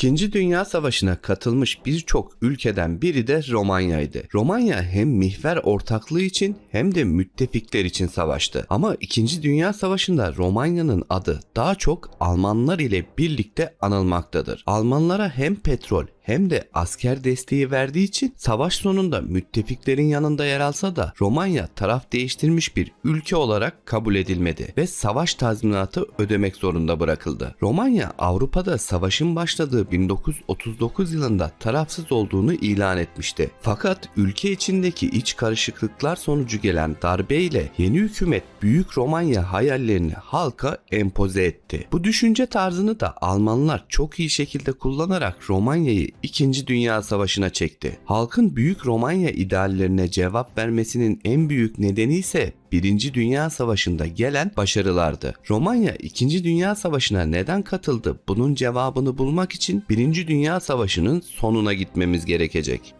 İkinci Dünya Savaşı'na katılmış birçok ülkeden biri de Romanya'ydı. Romanya hem mihver ortaklığı için hem de müttefikler için savaştı. Ama İkinci Dünya Savaşı'nda Romanya'nın adı daha çok Almanlar ile birlikte anılmaktadır. Almanlara hem petrol hem de asker desteği verdiği için savaş sonunda müttefiklerin yanında yer alsa da Romanya taraf değiştirmiş bir ülke olarak kabul edilmedi ve savaş tazminatı ödemek zorunda bırakıldı. Romanya Avrupa'da savaşın başladığı 1939 yılında tarafsız olduğunu ilan etmişti. Fakat ülke içindeki iç karışıklıklar sonucu gelen darbe ile yeni hükümet Büyük Romanya hayallerini halka empoze etti. Bu düşünce tarzını da Almanlar çok iyi şekilde kullanarak Romanya'yı 2. Dünya Savaşı'na çekti. Halkın Büyük Romanya ideallerine cevap vermesinin en büyük nedeni ise Birinci Dünya Savaşı'nda gelen başarılardı. Romanya 2. Dünya Savaşı'na neden katıldı? Bunun cevabını bulmak için Birinci Dünya Savaşı'nın sonuna gitmemiz gerekecek.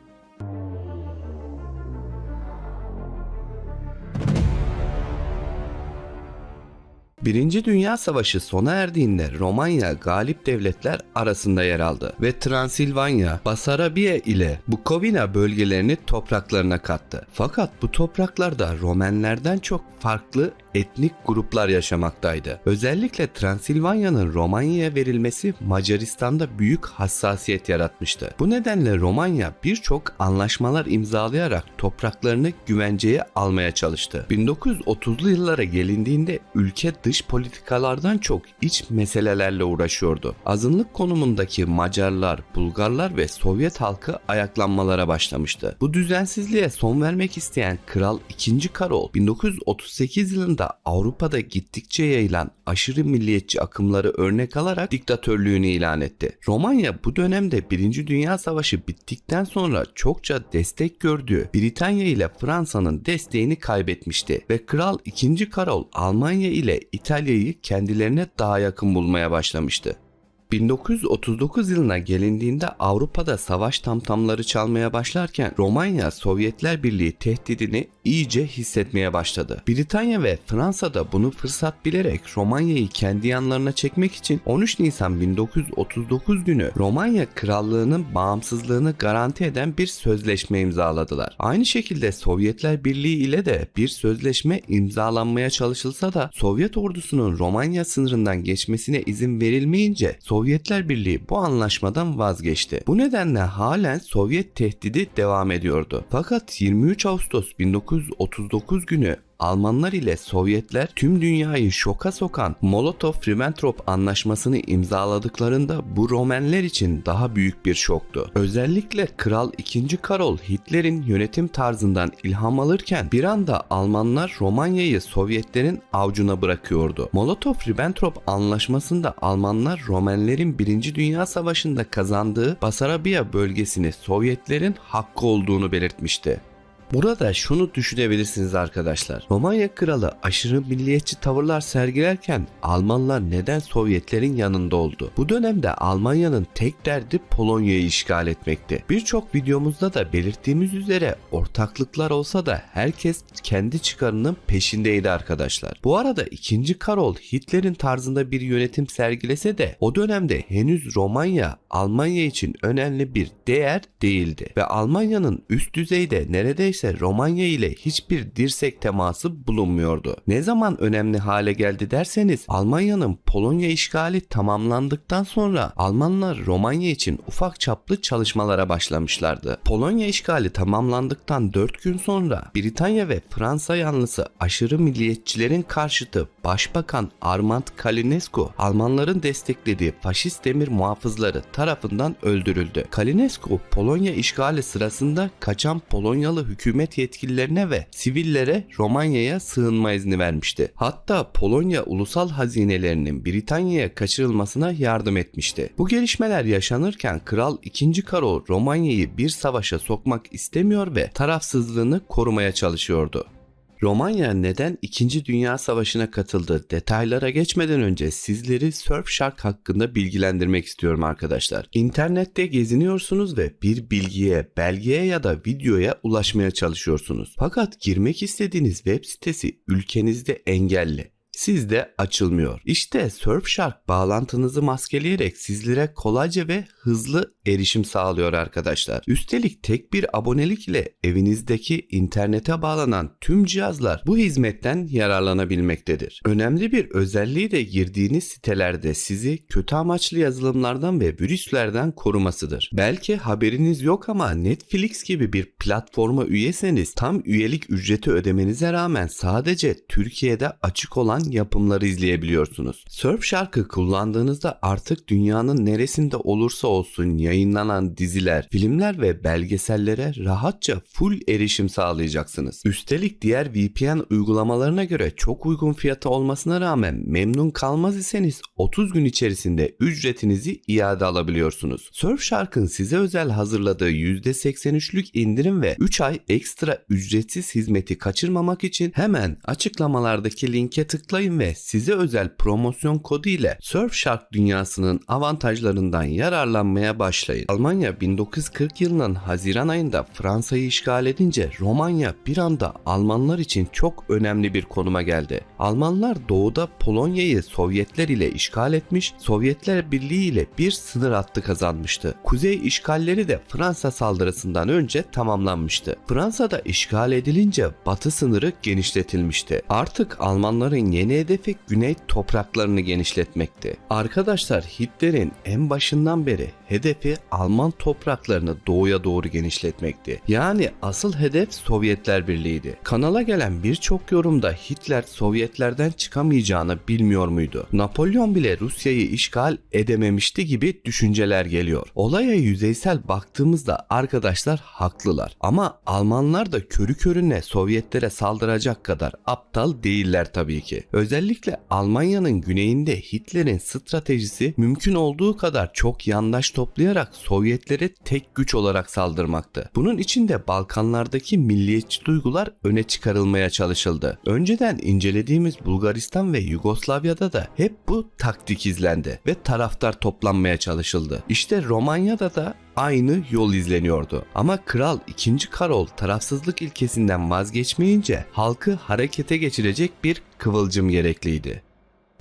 Birinci Dünya Savaşı sona erdiğinde Romanya galip devletler arasında yer aldı ve Transilvanya, Basarabia ile Bukovina bölgelerini topraklarına kattı. Fakat bu topraklarda Romenlerden çok farklı etnik gruplar yaşamaktaydı. Özellikle Transilvanya'nın Romanya'ya verilmesi Macaristan'da büyük hassasiyet yaratmıştı. Bu nedenle Romanya birçok anlaşmalar imzalayarak topraklarını güvenceye almaya çalıştı. 1930'lu yıllara gelindiğinde ülke dış politikalardan çok iç meselelerle uğraşıyordu. Azınlık konumundaki Macarlar, Bulgarlar ve Sovyet halkı ayaklanmalara başlamıştı. Bu düzensizliğe son vermek isteyen Kral II. Karol 1938 yılında Avrupa'da gittikçe yayılan aşırı milliyetçi akımları örnek alarak diktatörlüğünü ilan etti. Romanya bu dönemde 1. Dünya Savaşı bittikten sonra çokça destek gördüğü Britanya ile Fransa'nın desteğini kaybetmişti ve Kral II. Karol Almanya ile İtalya'yı kendilerine daha yakın bulmaya başlamıştı. 1939 yılına gelindiğinde Avrupa'da savaş tamtamları çalmaya başlarken Romanya Sovyetler Birliği tehdidini iyice hissetmeye başladı. Britanya ve Fransa da bunu fırsat bilerek Romanya'yı kendi yanlarına çekmek için 13 Nisan 1939 günü Romanya Krallığı'nın bağımsızlığını garanti eden bir sözleşme imzaladılar. Aynı şekilde Sovyetler Birliği ile de bir sözleşme imzalanmaya çalışılsa da Sovyet ordusunun Romanya sınırından geçmesine izin verilmeyince Sovyetler Birliği bu anlaşmadan vazgeçti. Bu nedenle halen Sovyet tehdidi devam ediyordu. Fakat 23 Ağustos 1939 günü Almanlar ile Sovyetler tüm dünyayı şoka sokan Molotov-Ribbentrop anlaşmasını imzaladıklarında bu Romenler için daha büyük bir şoktu. Özellikle Kral II. Karol Hitler'in yönetim tarzından ilham alırken bir anda Almanlar Romanya'yı Sovyetlerin avcuna bırakıyordu. Molotov-Ribbentrop anlaşmasında Almanlar Romenlerin 1. Dünya Savaşı'nda kazandığı Basarabia bölgesini Sovyetlerin hakkı olduğunu belirtmişti. Burada şunu düşünebilirsiniz arkadaşlar. Romanya kralı aşırı milliyetçi tavırlar sergilerken Almanlar neden Sovyetlerin yanında oldu? Bu dönemde Almanya'nın tek derdi Polonya'yı işgal etmekti. Birçok videomuzda da belirttiğimiz üzere ortaklıklar olsa da herkes kendi çıkarının peşindeydi arkadaşlar. Bu arada 2. Karol Hitler'in tarzında bir yönetim sergilese de o dönemde henüz Romanya Almanya için önemli bir değer değildi ve Almanya'nın üst düzeyde neredeyse Romanya ile hiçbir dirsek teması bulunmuyordu. Ne zaman önemli hale geldi derseniz Almanya'nın Polonya işgali tamamlandıktan sonra Almanlar Romanya için ufak çaplı çalışmalara başlamışlardı. Polonya işgali tamamlandıktan 4 gün sonra Britanya ve Fransa yanlısı aşırı milliyetçilerin karşıtı Başbakan Armand Kalinescu Almanların desteklediği faşist demir muhafızları tarafından öldürüldü. Kalinescu Polonya işgali sırasında kaçan Polonyalı hükümet yetkililerine ve sivillere Romanya'ya sığınma izni vermişti. Hatta Polonya ulusal hazinelerinin Britanya'ya kaçırılmasına yardım etmişti. Bu gelişmeler yaşanırken Kral II. Karol Romanya'yı bir savaşa sokmak istemiyor ve tarafsızlığını korumaya çalışıyordu. Romanya neden 2. Dünya Savaşı'na katıldı? Detaylara geçmeden önce sizleri Surfshark hakkında bilgilendirmek istiyorum arkadaşlar. İnternette geziniyorsunuz ve bir bilgiye, belgeye ya da videoya ulaşmaya çalışıyorsunuz. Fakat girmek istediğiniz web sitesi ülkenizde engelli. Sizde açılmıyor. İşte Surfshark bağlantınızı maskeleyerek sizlere kolayca ve hızlı erişim sağlıyor arkadaşlar. Üstelik tek bir abonelik ile evinizdeki internete bağlanan tüm cihazlar bu hizmetten yararlanabilmektedir. Önemli bir özelliği de girdiğiniz sitelerde sizi kötü amaçlı yazılımlardan ve virüslerden korumasıdır. Belki haberiniz yok ama Netflix gibi bir platforma üyeseniz tam üyelik ücreti ödemenize rağmen sadece Türkiye'de açık olan yapımları izleyebiliyorsunuz. Surfshark'ı kullandığınızda artık dünyanın neresinde olursa olsun yayınlanan diziler, filmler ve belgesellere rahatça full erişim sağlayacaksınız. Üstelik diğer VPN uygulamalarına göre çok uygun fiyatı olmasına rağmen memnun kalmaz iseniz 30 gün içerisinde ücretinizi iade alabiliyorsunuz. Surfshark'ın size özel hazırladığı %83'lük indirim ve 3 ay ekstra ücretsiz hizmeti kaçırmamak için hemen açıklamalardaki linke tıklayın ve size özel promosyon kodu ile Surfshark dünyasının avantajlarından yararlanmaya başlayın. Almanya 1940 yılının Haziran ayında Fransa'yı işgal edince Romanya bir anda Almanlar için çok önemli bir konuma geldi. Almanlar doğuda Polonya'yı Sovyetler ile işgal etmiş, Sovyetler Birliği ile bir sınır hattı kazanmıştı. Kuzey işgalleri de Fransa saldırısından önce tamamlanmıştı. Fransa'da işgal edilince batı sınırı genişletilmişti. Artık Almanların yeni hedefi güney topraklarını genişletmekti. Arkadaşlar Hitler'in en başından beri hedefi Alman topraklarını doğuya doğru genişletmekti. Yani asıl hedef Sovyetler Birliği'ydi. Kanala gelen birçok yorumda Hitler Sovyetlerden çıkamayacağını bilmiyor muydu? Napolyon bile Rusya'yı işgal edememişti gibi düşünceler geliyor. Olaya yüzeysel baktığımızda arkadaşlar haklılar. Ama Almanlar da körü körüne Sovyetlere saldıracak kadar aptal değiller tabii ki. Özellikle Almanya'nın güneyinde Hitler'in stratejisi mümkün olduğu kadar çok yandaş toplayarak Sovyetlere tek güç olarak saldırmaktı. Bunun için de Balkanlardaki milliyetçi duygular öne çıkarılmaya çalışıldı. Önceden incelediğimiz Bulgaristan ve Yugoslavya'da da hep bu taktik izlendi ve taraftar toplanmaya çalışıldı. İşte Romanya'da da aynı yol izleniyordu. Ama Kral 2. Karol tarafsızlık ilkesinden vazgeçmeyince halkı harekete geçirecek bir kıvılcım gerekliydi.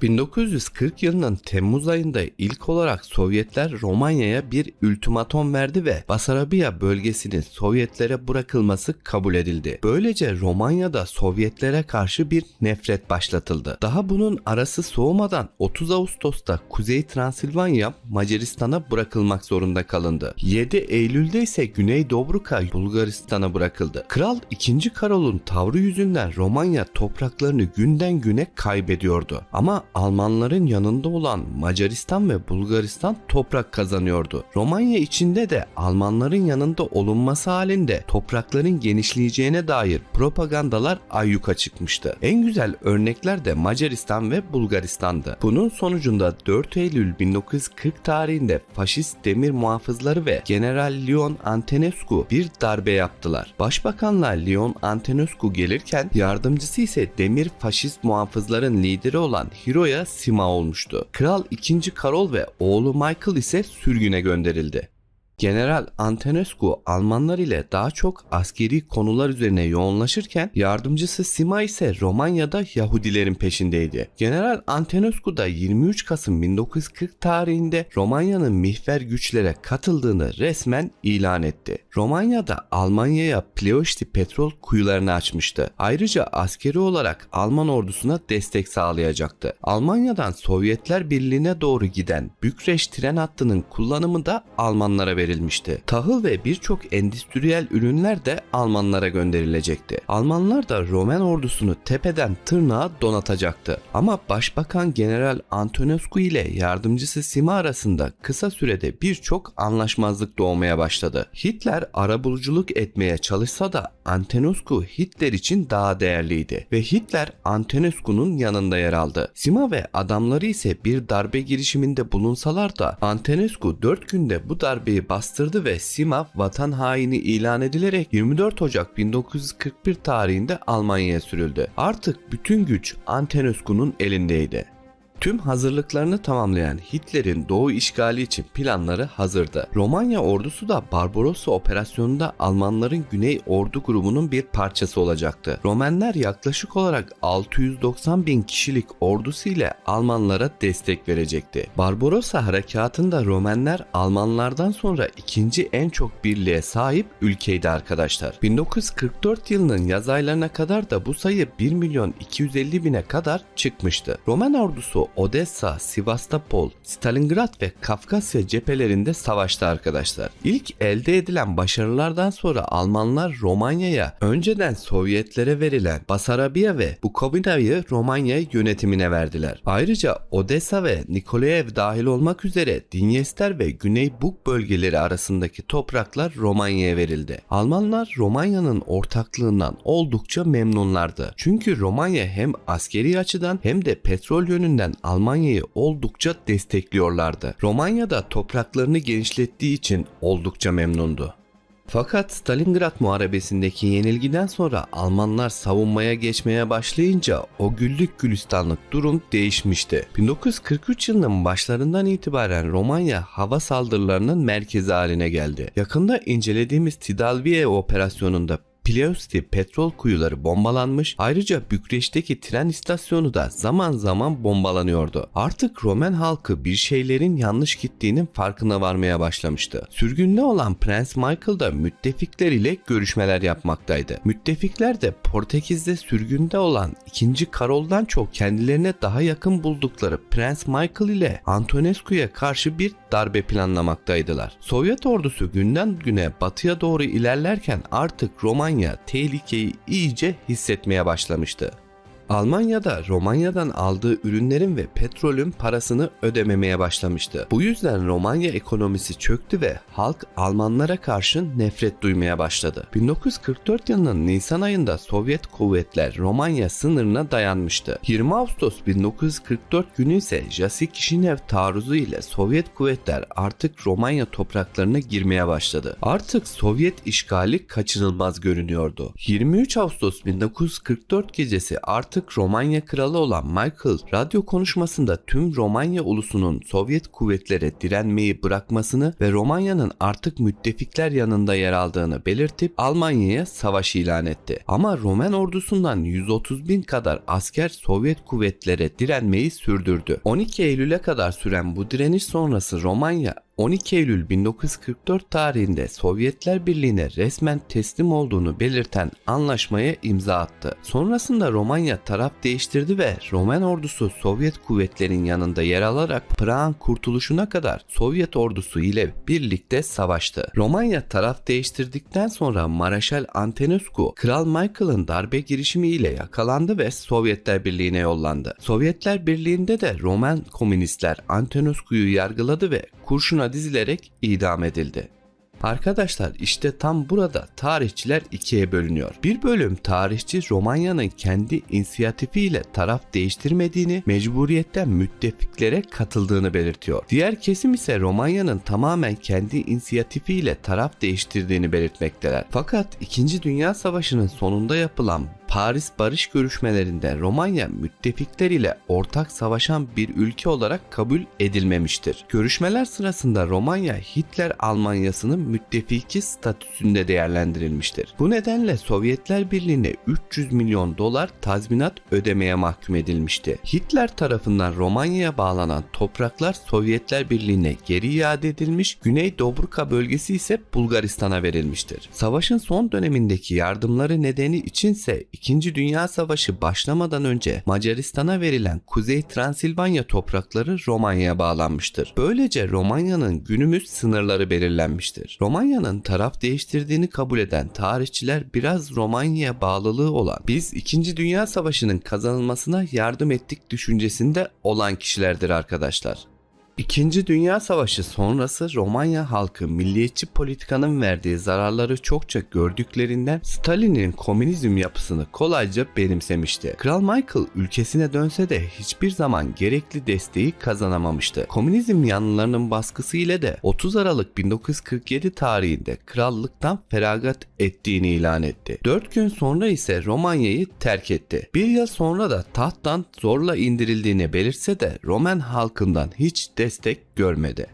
1940 yılının Temmuz ayında ilk olarak Sovyetler Romanya'ya bir ultimatom verdi ve Basarabya bölgesinin Sovyetlere bırakılması kabul edildi. Böylece Romanya'da Sovyetlere karşı bir nefret başlatıldı. Daha bunun arası soğumadan 30 Ağustos'ta Kuzey Transilvanya Macaristan'a bırakılmak zorunda kalındı. 7 Eylül'de ise Güney Dobruka Bulgaristan'a bırakıldı. Kral 2. Karol'un tavrı yüzünden Romanya topraklarını günden güne kaybediyordu. Ama Almanların yanında olan Macaristan ve Bulgaristan toprak kazanıyordu. Romanya içinde de Almanların yanında olunması halinde toprakların genişleyeceğine dair propagandalar ayyuka çıkmıştı. En güzel örnekler de Macaristan ve Bulgaristan'dı. Bunun sonucunda 4 Eylül 1940 tarihinde faşist demir muhafızları ve General Leon Antonescu bir darbe yaptılar. Başbakanla Leon Antonescu gelirken yardımcısı ise demir faşist muhafızların lideri olan Hiroya Sima olmuştu. Kral 2. Karol ve oğlu Michael ise sürgüne gönderildi. General Antonescu Almanlar ile daha çok askeri konular üzerine yoğunlaşırken yardımcısı Sima ise Romanya'da Yahudilerin peşindeydi. General Antonescu da 23 Kasım 1940 tarihinde Romanya'nın mihver güçlere katıldığını resmen ilan etti. Romanya'da Almanya'ya Pleoşti petrol kuyularını açmıştı. Ayrıca askeri olarak Alman ordusuna destek sağlayacaktı. Almanya'dan Sovyetler Birliği'ne doğru giden Bükreş tren hattının kullanımı da Almanlara verilmişti verilmişti. Tahıl ve birçok endüstriyel ürünler de Almanlara gönderilecekti. Almanlar da Roman ordusunu tepeden tırnağa donatacaktı. Ama Başbakan General Antonescu ile yardımcısı Sima arasında kısa sürede birçok anlaşmazlık doğmaya başladı. Hitler arabuluculuk etmeye çalışsa da Antonescu Hitler için daha değerliydi ve Hitler Antonescu'nun yanında yer aldı. Sima ve adamları ise bir darbe girişiminde bulunsalar da Antonescu 4 günde bu darbeyi bastırdı ve Sima vatan haini ilan edilerek 24 Ocak 1941 tarihinde Almanya'ya sürüldü. Artık bütün güç Antonescu'nun elindeydi. Tüm hazırlıklarını tamamlayan Hitler'in doğu işgali için planları hazırdı. Romanya ordusu da Barbarossa operasyonunda Almanların Güney Ordu grubunun bir parçası olacaktı. Romenler yaklaşık olarak 690 bin kişilik ordusu ile Almanlara destek verecekti. Barbarossa harekatında Romenler Almanlardan sonra ikinci en çok birliğe sahip ülkeydi arkadaşlar. 1944 yılının yaz aylarına kadar da bu sayı 1 milyon 250 bine kadar çıkmıştı. Roman ordusu Odessa, Sivastopol, Stalingrad ve Kafkasya cephelerinde savaştı arkadaşlar. İlk elde edilen başarılardan sonra Almanlar Romanya'ya önceden Sovyetlere verilen Basarabya ve Bukovina'yı Romanya yönetimine verdiler. Ayrıca Odessa ve Nikolaev dahil olmak üzere Dinyester ve Güney Bug bölgeleri arasındaki topraklar Romanya'ya verildi. Almanlar Romanya'nın ortaklığından oldukça memnunlardı. Çünkü Romanya hem askeri açıdan hem de petrol yönünden Almanya'yı oldukça destekliyorlardı. Romanya da topraklarını genişlettiği için oldukça memnundu. Fakat Stalingrad Muharebesi'ndeki yenilgiden sonra Almanlar savunmaya geçmeye başlayınca o güllük gülistanlık durum değişmişti. 1943 yılının başlarından itibaren Romanya hava saldırılarının merkezi haline geldi. Yakında incelediğimiz Tidalviye operasyonunda Ploesti petrol kuyuları bombalanmış. Ayrıca Bükreş'teki tren istasyonu da zaman zaman bombalanıyordu. Artık Roman halkı bir şeylerin yanlış gittiğinin farkına varmaya başlamıştı. Sürgünde olan Prens Michael da müttefikler ile görüşmeler yapmaktaydı. Müttefikler de Portekiz'de sürgünde olan 2. Karol'dan çok kendilerine daha yakın buldukları Prens Michael ile Antonescu'ya karşı bir darbe planlamaktaydılar. Sovyet ordusu günden güne batıya doğru ilerlerken artık Romanya tehlikeyi iyice hissetmeye başlamıştı. Almanya'da Romanya'dan aldığı ürünlerin ve petrolün parasını ödememeye başlamıştı. Bu yüzden Romanya ekonomisi çöktü ve halk Almanlara karşı nefret duymaya başladı. 1944 yılının Nisan ayında Sovyet kuvvetler Romanya sınırına dayanmıştı. 20 Ağustos 1944 günü ise Jasi Kişinev taarruzu ile Sovyet kuvvetler artık Romanya topraklarına girmeye başladı. Artık Sovyet işgali kaçınılmaz görünüyordu. 23 Ağustos 1944 gecesi artık artık Romanya kralı olan Michael radyo konuşmasında tüm Romanya ulusunun Sovyet kuvvetlere direnmeyi bırakmasını ve Romanya'nın artık müttefikler yanında yer aldığını belirtip Almanya'ya savaş ilan etti. Ama Roman ordusundan 130 bin kadar asker Sovyet kuvvetlere direnmeyi sürdürdü. 12 Eylül'e kadar süren bu direniş sonrası Romanya 12 Eylül 1944 tarihinde Sovyetler Birliği'ne resmen teslim olduğunu belirten anlaşmaya imza attı. Sonrasında Romanya taraf değiştirdi ve Roman ordusu Sovyet kuvvetlerin yanında yer alarak Prag'ın kurtuluşuna kadar Sovyet ordusu ile birlikte savaştı. Romanya taraf değiştirdikten sonra Maraşal Antonescu, Kral Michael'ın darbe girişimi ile yakalandı ve Sovyetler Birliği'ne yollandı. Sovyetler Birliği'nde de Roman komünistler Antonescu'yu yargıladı ve kurşuna dizilerek idam edildi. Arkadaşlar işte tam burada tarihçiler ikiye bölünüyor. Bir bölüm tarihçi Romanya'nın kendi inisiyatifiyle taraf değiştirmediğini, mecburiyetten müttefiklere katıldığını belirtiyor. Diğer kesim ise Romanya'nın tamamen kendi inisiyatifiyle taraf değiştirdiğini belirtmekteler. Fakat 2. Dünya Savaşı'nın sonunda yapılan Paris barış görüşmelerinde Romanya müttefikler ile ortak savaşan bir ülke olarak kabul edilmemiştir. Görüşmeler sırasında Romanya Hitler Almanyası'nın müttefiki statüsünde değerlendirilmiştir. Bu nedenle Sovyetler Birliği'ne 300 milyon dolar tazminat ödemeye mahkum edilmişti. Hitler tarafından Romanya'ya bağlanan topraklar Sovyetler Birliği'ne geri iade edilmiş, Güney Dobruka bölgesi ise Bulgaristan'a verilmiştir. Savaşın son dönemindeki yardımları nedeni içinse İkinci Dünya Savaşı başlamadan önce Macaristan'a verilen Kuzey Transilvanya toprakları Romanya'ya bağlanmıştır. Böylece Romanya'nın günümüz sınırları belirlenmiştir. Romanya'nın taraf değiştirdiğini kabul eden tarihçiler biraz Romanya'ya bağlılığı olan biz 2. Dünya Savaşı'nın kazanılmasına yardım ettik düşüncesinde olan kişilerdir arkadaşlar. İkinci Dünya Savaşı sonrası Romanya halkı milliyetçi politikanın verdiği zararları çokça gördüklerinden Stalin'in komünizm yapısını kolayca benimsemişti. Kral Michael ülkesine dönse de hiçbir zaman gerekli desteği kazanamamıştı. Komünizm yanlılarının baskısı ile de 30 Aralık 1947 tarihinde krallıktan feragat ettiğini ilan etti. 4 gün sonra ise Romanya'yı terk etti. Bir yıl sonra da tahttan zorla indirildiğini belirtse de Roman halkından hiç destek görmedi.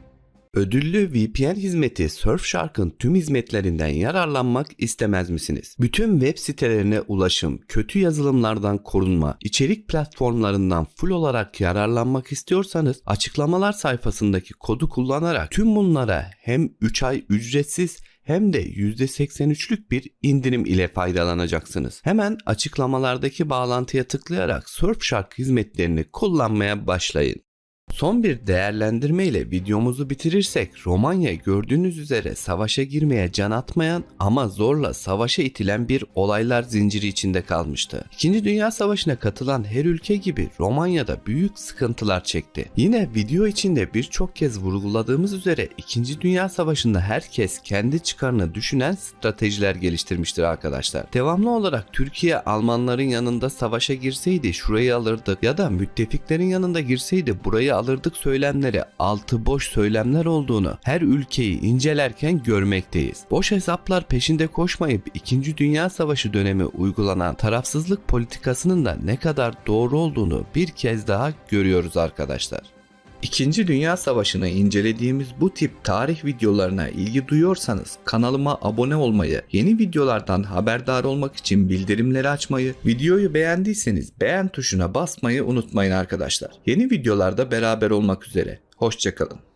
Ödüllü VPN hizmeti Surfshark'ın tüm hizmetlerinden yararlanmak istemez misiniz? Bütün web sitelerine ulaşım, kötü yazılımlardan korunma, içerik platformlarından full olarak yararlanmak istiyorsanız açıklamalar sayfasındaki kodu kullanarak tüm bunlara hem 3 ay ücretsiz hem de %83'lük bir indirim ile faydalanacaksınız. Hemen açıklamalardaki bağlantıya tıklayarak Surfshark hizmetlerini kullanmaya başlayın. Son bir değerlendirme ile videomuzu bitirirsek Romanya gördüğünüz üzere savaşa girmeye can atmayan ama zorla savaşa itilen bir olaylar zinciri içinde kalmıştı. İkinci Dünya Savaşı'na katılan her ülke gibi Romanya'da büyük sıkıntılar çekti. Yine video içinde birçok kez vurguladığımız üzere İkinci Dünya Savaşı'nda herkes kendi çıkarını düşünen stratejiler geliştirmiştir arkadaşlar. Devamlı olarak Türkiye Almanların yanında savaşa girseydi şurayı alırdık ya da müttefiklerin yanında girseydi burayı alırdık söylemleri altı boş söylemler olduğunu her ülkeyi incelerken görmekteyiz. Boş hesaplar peşinde koşmayıp 2. Dünya Savaşı dönemi uygulanan tarafsızlık politikasının da ne kadar doğru olduğunu bir kez daha görüyoruz arkadaşlar. İkinci Dünya Savaşı'nı incelediğimiz bu tip tarih videolarına ilgi duyuyorsanız kanalıma abone olmayı, yeni videolardan haberdar olmak için bildirimleri açmayı, videoyu beğendiyseniz beğen tuşuna basmayı unutmayın arkadaşlar. Yeni videolarda beraber olmak üzere. Hoşçakalın.